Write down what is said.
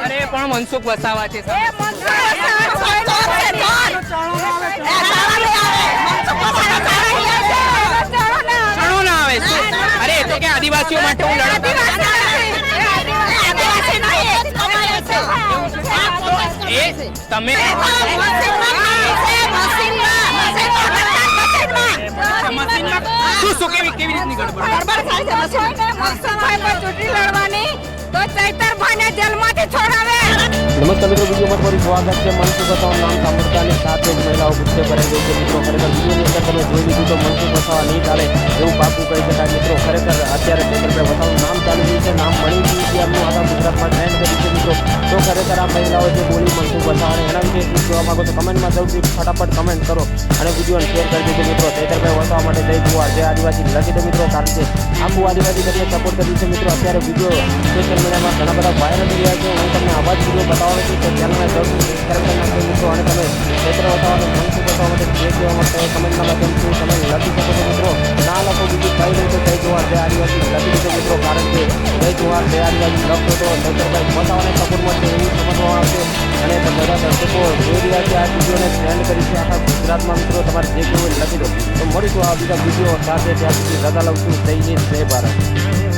અરે પણ મનસુખ વસાવા છે એ મંત્રી વસાવા ચણો ના આવે શું? અરે તો કે આદિવાસીઓ માટે હું લડત તમે રીતની ગડબડ. તો ચૈતરભાઈને જેલમાંથી છોડાવે. નમસ્કાર મિત્રો વિડીયોમાં તમારું સ્વાગત છે. મનસુખ વસાવાનું નામ સાંભળતાની સાથે જ મહિલાઓ ગુસ્સે ભરાઈ ગઈ છે. મિત્રો ખરેખર વિડીયોની અંદર તમે જોઈ લીધું તો મનસુખ વસાવા નહીં ચાલે એવું પાકું કહી શકાય. મિત્રો ખરેખર અત્યારે વસાવાનું નામ ચાલી રહ્યું છે. નામ મળી ગયું છે એમનું. આખા ગુજરાતમાં ટ્રેન્ડ કર્યું છે મિત્રો. તો ખરેખર આ મહિલાઓ જે બોલી મનસુખ કહેવા માંગો તો કમેન્ટમાં સૌથી ફટાફટ કમેન્ટ કરો અને વિડીયોને શેર કરી દેજો મિત્રો. ચૈતરભાઈ વસાવા માટે જય જુવાર, જય આદિવાસી. લખી દો મિત્રો કારણ કે આખું આદિવાસી કરીને સપોર્ટ કર્યું છે મિત્રો. અત્યારે વીડિયો સોશિયલ મીડિયામાં ઘણા બધા વાયરલ થઈ રહ્યા છે. હું તમને આવા જ વીડિયો બતાવવાનો છું તો ચેનલને જરૂર સબસ્ક્રાઈબ કરી નાખજો મિત્રો. અને તમે ચૈત્ર વસાવાને મનસુખ બતાવવા માટે જે કહેવા માટે કમેન્ટના માધ્યમથી તમે લખી શકો છો મિત્રો. ના લખો બીજું કઈ નહીં તો જય જુવાર, જય આદિવાસી. લખી દીધો મિત્રો કારણ કે જય જુવાર, જય આદિવાસી. લખો તો ચૈત્રભાઈ બતાવવાને સપોર્ટ મળશે એવું સમજવામાં આવશે. અને બધા દર્શકો જોઈ રહ્યા આ વિડીયોને સેન્ડ કરી છે, આખા ગુજરાતમાં મિત્રો, તમારે જે કહેવું લખી દો. તો મળીશું આ બીજા વીડિયો સાથે. ત્યાં સુધી રજા લઉં છું. જય હિન્દ, જય ભારત.